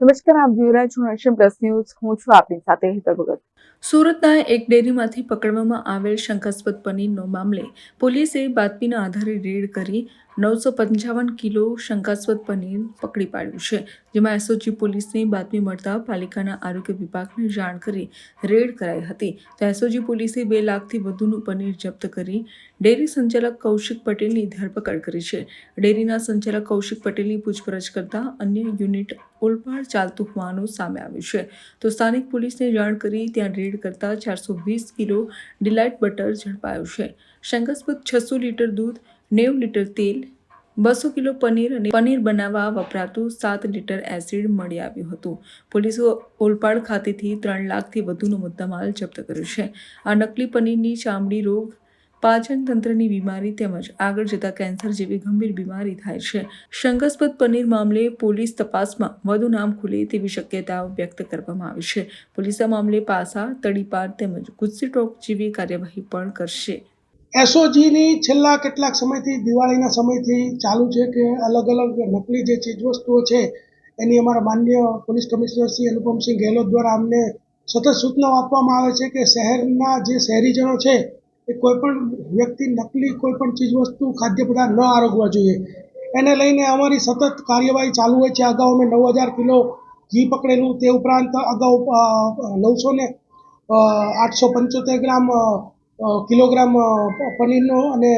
નમસ્કાર, આપ જોઈ રહ્યા છો નરસિંહ પ્લસ ન્યૂઝ. હું છું આપની સાથે હિતલ ભગત. સુરતના એક ડેરીમાંથી પકડવામાં આવેલ શંકાસ્પદ પનીરનો મામલે પોલીસે બાતમીના આધારે રેડ કરી નવસો પંચાવન કિલો શંકાસ્પદ પનીર પકડી પાડ્યું છે, જેમાં એસઓજી પોલીસને બાતમી મળતા પાલિકાના આરોગ્ય વિભાગને જાણ કરી રેડ કરાઈ હતી. તો એસઓજી પોલીસે બે લાખથી વધુનું પનીર જપ્ત કરી ડેરી સંચાલક કૌશિક પટેલની ધરપકડ કરી છે. ડેરીના સંચાલક કૌશિક પટેલની પૂછપરછ કરતા અન્ય યુનિટ ઓલપાડ ચાલતું હોવાનું સામે આવ્યું છે. તો સ્થાનિક પોલીસને જાણ કરી ત્યાં રેડ કરતા ચારસો વીસ કિલો ડિલાઇટ બટર ઝડપાયું છે. શંકાસ્પદ છસો લીટર દૂધ, નેવું લીટર તેલ, બસો કિલો પનીર અને પનીર બનાવવા વપરાતું સાત લીટર એસિડ મળી આવ્યું હતું. પોલીસે ઓલપાડ ખાતેથી ત્રણ લાખથી વધુનો મુદ્દામાલ જપ્ત કર્યો છે. આ નકલી પનીરની ચામડી રોગ પાચન તંત્રની બીમારી તેમજ આગળ જતા કેન્સર જેવી ગંભીર બીમારી થાય છે. શંકાસ્પદ પનીર મામલે પોલીસ તપાસમાં વધુ નામ ખુલે તેવી શક્યતાઓ વ્યક્ત કરવામાં આવી છે. પોલીસ આ મામલે પાસા, તડીપાર તેમજ ગુસ્સી ટોક જેવી કાર્યવાહી પણ કરશે. એસઓજીની છેલ્લા કેટલાક સમયથી દિવાળીના સમયથી ચાલુ છે કે અલગ અલગ નકલી જે ચીજવસ્તુઓ છે, એની અમારા માન્ય પોલીસ કમિશનર શ્રી અનુપમસિંહ ગેહલોત દ્વારા અમને સતત સૂચનાઓ આપવામાં આવે છે કે શહેરના જે શહેરીજનો છે એ કોઈપણ વ્યક્તિ નકલી કોઈપણ ચીજવસ્તુ ખાદ્ય પદાર્થ ન આરોગવા જોઈએ. એને લઈને અમારી સતત કાર્યવાહી ચાલુ હોય છે. અગાઉ અમે નવ હજાર કિલો ઘી પકડેલું. તે ઉપરાંત અગાઉ નવસો ને આઠસો પંચોતેર ગ્રામ કિલોગ્રામ પનીરનો અને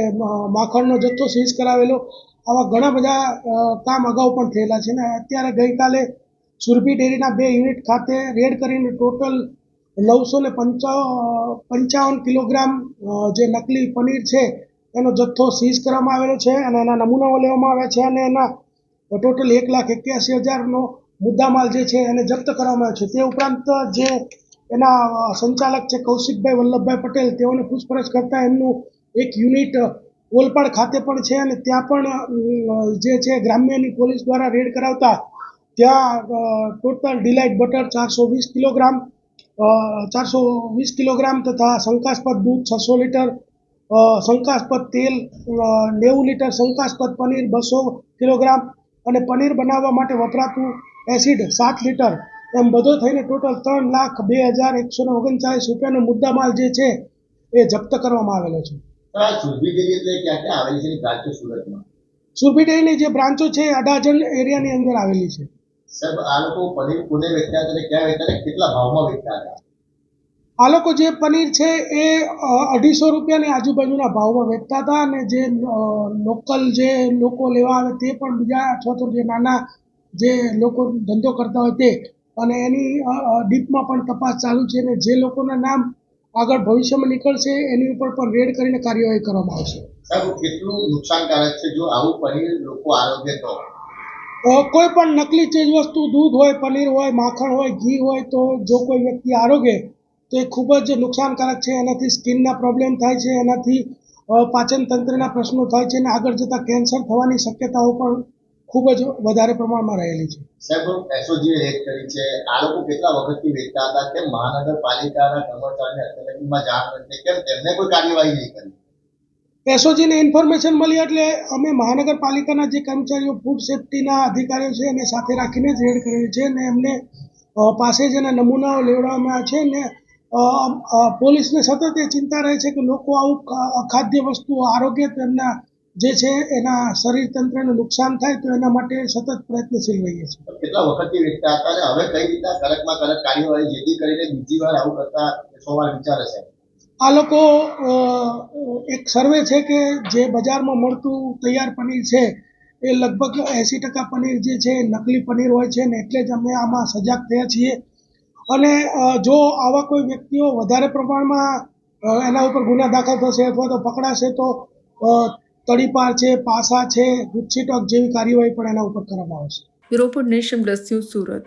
માખણનો જથ્થો સીઝ કરાવેલો. આવા ઘણા બધા કામ અગાઉ પણ થયેલા છે. ને અત્યારે ગઈકાલે સુરભી ડેરીના બે યુનિટ ખાતે રેડ કરીને ટોટલ નવસો ને પંચા, પંચાવન કિલોગ્રામ જે નકલી પનીર છે, એનો જથ્થો સીઝ કરવામાં આવેલો છે અને એના નમૂનાઓ લેવામાં આવ્યા છે અને એના ટોટલ એક લાખ એક્યાસી હજારનો મુદ્દામાલ જે છે એને જપ્ત કરવામાં આવ્યો છે. તે ઉપરાંત જે એના સંચાલક છે કૌશિકભાઈ વલ્લભભાઈ પટેલ, તેઓને પૂછપરછ કરતાં એમનું એક યુનિટ ઓલપાડ ખાતે પણ છે અને ત્યાં પણ જે છે ગ્રામ્યની પોલીસ દ્વારા રેડ કરાવતા, ત્યાં ટોટલ ડિલાઇટ બટર ચારસો વીસ કિલોગ્રામ ચારસો વીસ કિલોગ્રામ તથા શંકાસ્પદ દૂધ છસો લીટર શંકાસ્પદ તેલ નેવું લીટર શંકાસ્પદ પનીર બસો કિલોગ્રામ અને પનીર બનાવવા માટે વપરાતું એસિડ સાત લીટર. એમ બધો થઈને ટોટલ ત્રણ લાખ બે હજાર એકસો ને ઓગણચાલીસ રૂપિયાનો મુદ્દામાલ જે છે એ જપ્ત કરવામાં આવેલો છે. સુરભી ડેરીની જે બ્રાન્ચો છે અડાજણ એરિયાની અંદર આવેલી છે. સાહેબ આ લોકો પનીર કોને વેચતા હતા અને ક્યાં વેચતા હતા કેટલા ભાવમાં વેચતા હતા આ લોકો જે પનીર છે એ અઢીસો રૂપિયાની આજુબાજુના ભાવમાં વેચતા હતા અને જે લોકલ જે લોકો લેવા આવે તે પણ બીજા અથવા તો જે નાના જે લોકો ધંધો કરતા હોય તે. અને એની ડીપમાં પણ તપાસ ચાલુ છે અને જે લોકોના નામ આગળ ભવિષ્યમાં નીકળશે એની ઉપર પણ રેડ કરીને કાર્યવાહી કરવામાં આવશે. સાહેબ કેટલું નુકસાનકારક છે જો આવું પનીર લોકો આરોગ્ય તો કોઈ પણ નકલી ચીજ વસ્તુ, દૂધ હોય, પનીર હોય, માખણ હોય, ઘી હોય, તો જો કોઈ વ્યક્તિ આરોગે, તો એ ખૂબ જ નુકસાનકારક છે. એનાથી સ્કિનના પ્રોબ્લેમ થાય છે, એનાથી પાચન તંત્રના પ્રશ્નો થાય છે અને આગળ જતાં કેન્સર થવાની શક્યતાઓ પણ ખૂબ જ વધારે પ્રમાણમાં રહેલી છે. સાહેબ એસઓજી રેડ કરી છે, આ લોકો કેટલા વખતથી વેચતા હતા? કે મહાનગરપાલિકાના કર્મચારીને અત્યાર જાણ કેમ તેમને કોઈ કાર્યવાહી નહીં કરી? એસઓજીને ઇન્ફોર્મેશન મળી એટલે અમે મહાનગરપાલિકાના જે કર્મચારીઓ ફૂડ સેફ્ટીના અધિકારીઓ છે એને સાથે રાખીને જ રેડ કરેલી છે અને એમને પાસે જ એના નમૂનાઓ લેવડાવવામાં છે ને પોલીસને સતત એ ચિંતા રહે છે કે લોકો આવું અખાદ્ય વસ્તુઓ, આરોગ્ય તેમના જે છે એના શરીર તંત્રને નુકસાન થાય તો એના માટે સતત પ્રયત્નશીલ રહીએ છીએ. કેટલા વખતથી વેચતા હતા હવે કઈ રીતના કડકમાં કડક કાર્યવાહી જેથી કરીને બીજી વાર આવું કરતા સોવાર વિચારે છે? આ લોકો એક સર્વે છે કે જે બજારમાં મળતું તૈયાર પનીર છે, એ લગભગ એંસી ટકા પનીર જે છે નકલી પનીર હોય છે ને એટલે જ અમે આમાં સજાગ થયા છીએ. અને જો આવા કોઈ વ્યક્તિઓ વધારે પ્રમાણમાં એના ઉપર ગુના દાખલ થશે અથવા તો પકડાશે તો તડીપાર છે, પાસા છે ગુસ્સીટોક જેવી કાર્યવાહી પણ એના ઉપર કરવામાં આવશે. Bureau nation plus Surat.